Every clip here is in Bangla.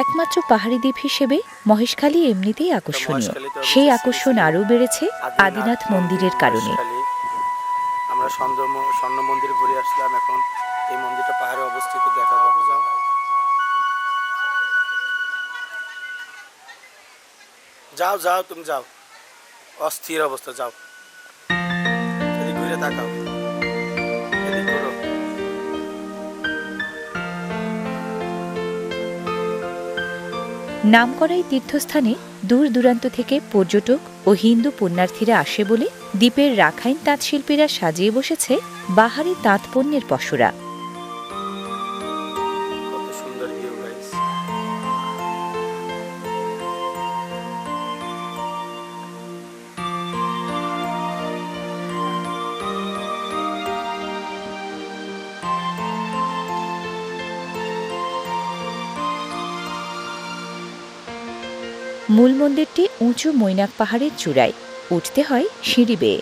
একমাত্র পাহাড়ি দ্বীপ হিসেবে মহেশখালী এমনিতেই আকর্ষণীয়। সেই আকর্ষণ আরও বেড়েছে আদিনাথ মন্দিরের কারণে। আমরা স্বর্ণ মন্দির ঘুরে আসলাম এখন। এই মন্দিরটা পাহাড়ে অবস্থিত দেখা পাবো যাও যাও যাও তুমি যাও। অস্থির অবস্থা যাও। ঘুরে তাকাও নামকরা এই তীর্থস্থানে দূর দূরান্ত থেকে পর্যটক ও হিন্দু পুণ্যার্থীরা আসে বলে দ্বীপের রাখাইন তাঁতশিল্পীরা সাজিয়ে বসেছে বাহারি তাঁত পণ্যের পসরা। মূল মন্দিরটি উঁচু মৈনাক পাহাড়ের চূড়ায়। উঠতে হয় সিঁড়ি বেয়ে।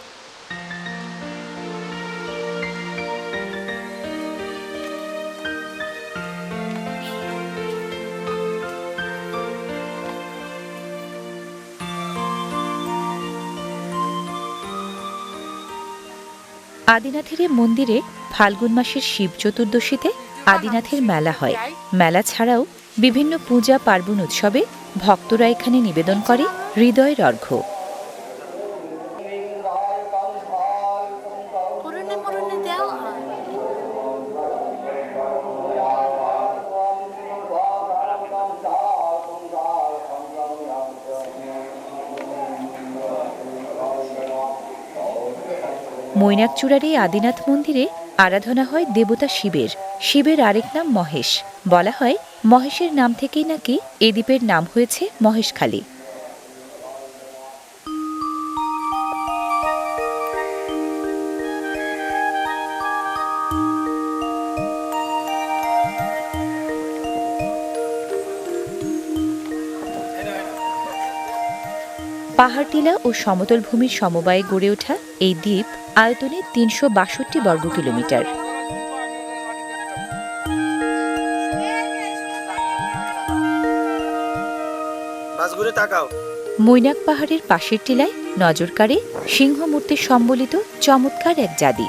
আদিনাথের মন্দিরে ফাল্গুন মাসের শিব চতুর্দশীতে আদিনাথের মেলা হয়। মেলা ছাড়াও বিভিন্ন পূজা পার্বণ উৎসবে ভক্তরা এখানে নিবেদন করে হৃদয়ের অর্ঘ্য মৈনাকচূড়ার এই আদিনাথ মন্দিরে আরাধনা হয় দেবতা শিবের। শিবের আরেক নাম মহেশ। বলা হয়, মহেশের নাম থেকেই নাকি এ দ্বীপের নাম হয়েছে মহেশখালী। পাহাড়টিলা ও সমতল ভূমির সমবায়ে গড়ে ওঠা এই দ্বীপ আয়তনে তিনশো বাষট্টি বর্গ কিলোমিটার বাস ঘুরে তাকাও। মৈনাক পাহাড়ের পাশের টিলায় নজর কাড়ে সিংহ মূর্তি সম্বলিত চমৎকার এক জাদি।